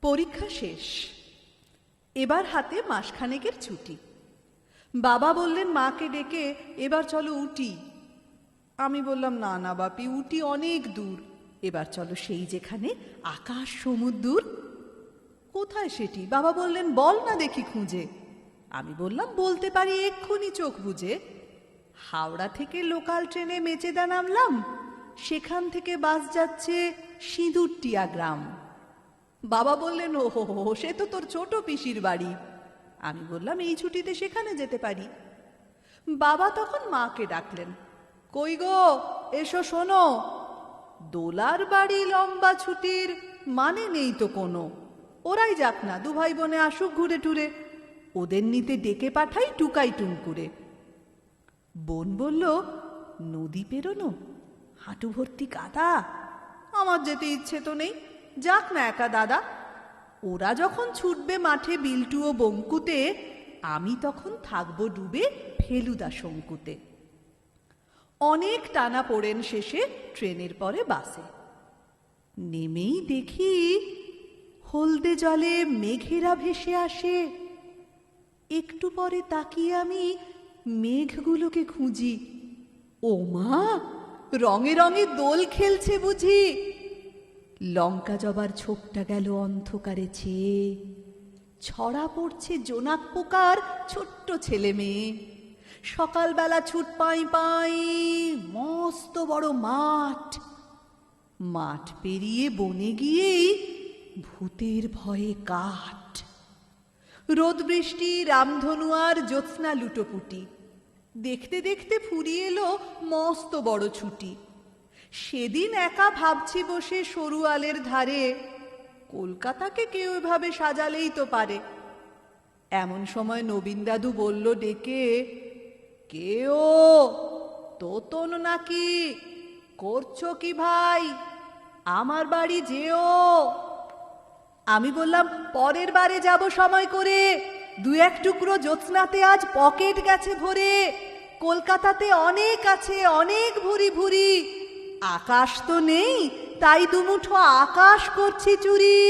পরীক্ষা শেষ। এবার হাতে মাসখানেকের ছুটি। বাবা বললেন, মাকে ডেকে এবার চলো উটি। আমি বললাম, না না বাপি, উটি অনেক দূর। এবার চলো সেই যেখানে আকাশ, সমুদ্র। কোথায় সেটি? বাবা বললেন, বল না দেখি খুঁজে। আমি বললাম, বলতে পারি, এক্ষুনি চোখ বুঝে। হাওড়া থেকে লোকাল ট্রেনে মেচেদা নামলাম। সেখান থেকে বাস যাচ্ছে সিঁদুরটিয়া গ্রাম। বাবা বললেন ও হো হো, সে তো তোর ছোট পিসির বাড়ি। আমি বললাম এই ছুটিতে সেখানে যেতে পারি। বাবা তখন মাকে ডাকলেন কই গো এসো শোনো। দোলার বাড়ি লম্বা ছুটির মানে নেই তো কোনো। ওরাই যাক না দু ভাই বোনে আসুক ঘুরে টুরে। ওদের নিতে ডেকে পাঠাই টুকাই টুনকুরে বোন বলল নদী পেরোনো? হাঁটু ভর্তি কাদা আমার যেতে ইচ্ছে তো নেই। যাক না একা, দাদা। ওরা যখন ছুটবে মাঠে বিল্টু ও বঙ্কুতে, আমি তখন থাকব ডুবে ফেলুদা শঙ্কুতে। অনেক টানা পড়েন শেষে ট্রেনের পরে বাসে। নেমেই দেখি হলদে জলে মেঘেরা ভেসে আসে। একটু পরে তাকিয়ে আমি মেঘগুলোকে খুঁজি। ও মা রঙে রঙে দোল খেলছে বুঝি। লঙ্কা জবার ছোপটা গেল অন্ধকারে ছেয়ে ছড়া পড়ছে জোনাক পোকার ছোট্ট ছেলে মেয়ে। সকালবেলা ছুট পাই পাই মস্ত বড় মাঠ। মাঠ পেরিয়ে বনে গিয়েই ভূতের ভয়ে কাঠ। রোদ বৃষ্টি, রামধনু আর জ্যোৎস্না লুটোপুটি। দেখতে দেখতে ফুরিয়ে এলো মস্ত বড় ছুটি। সেদিন একা ভাবছি বসে সরু আলের ধারে। কলকাতাকে কেউ এভাবে সাজালেই তো পারে। এমন সময় নবীন দাদু বলল ডেকে, কে ও? তোতন নাকি? করছ কি ভাই? আমার বাড়ি যেও। আমি বললাম, পরের বারে যাব সময় করে। দু এক টুকরো জ্যোৎস্নাতে আজ পকেট গেছে ভরে। কলকাতাতে অনেক আছে, অনেক ভুরি ভুরি। আকাশ তো নেই তাই দুমুঠো আকাশ করছি চুরি।